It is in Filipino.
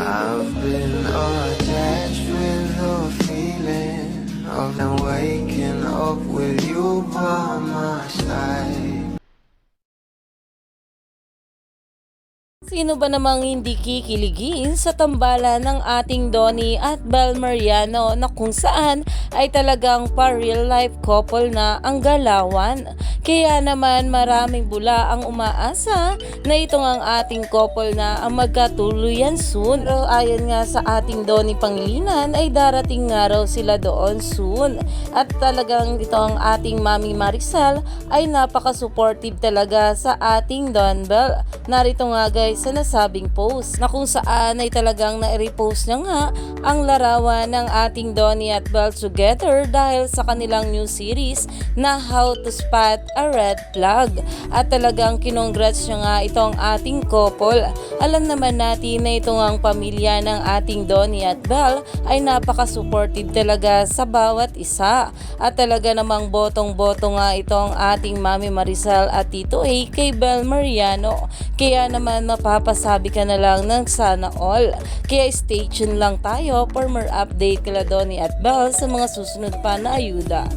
I've been attached with the feeling of now waking up with you Sino ba namang hindi kikiligin sa tambalan ng ating Donnie at Bel Mariano na kung saan ay talagang pa-real life couple na ang galawan. Kaya naman maraming bula ang umaasa na itong ang ating couple na ang magkatuluyan soon. Pero ayon nga sa ating Donnie Pangilinan ay darating nga raw sila doon soon. At talagang ito ang ating Mami Marisal ay napaka-supportive talaga sa ating Don Bell. Narito nga guys sa nasabing post na kung saan ay talagang na-repost niya nga ang larawan ng ating Donnie at Belle together dahil sa kanilang new series na How to Spot a Red Flag. At talagang kinongrats niya nga itong ating couple. Alam naman natin na itong ang pamilya ng ating Donnie at Belle ay napaka-supportive talaga sa bawat isa. At talaga namang botong-boto nga itong ating Mami Marisol at Tito A kay Bel Mariano. Kaya naman mapapasabi ka na lang ng sana all. Kaya stay tuned lang tayo for more update kila Donnie at Belle sa mga susunod pa na ayuda.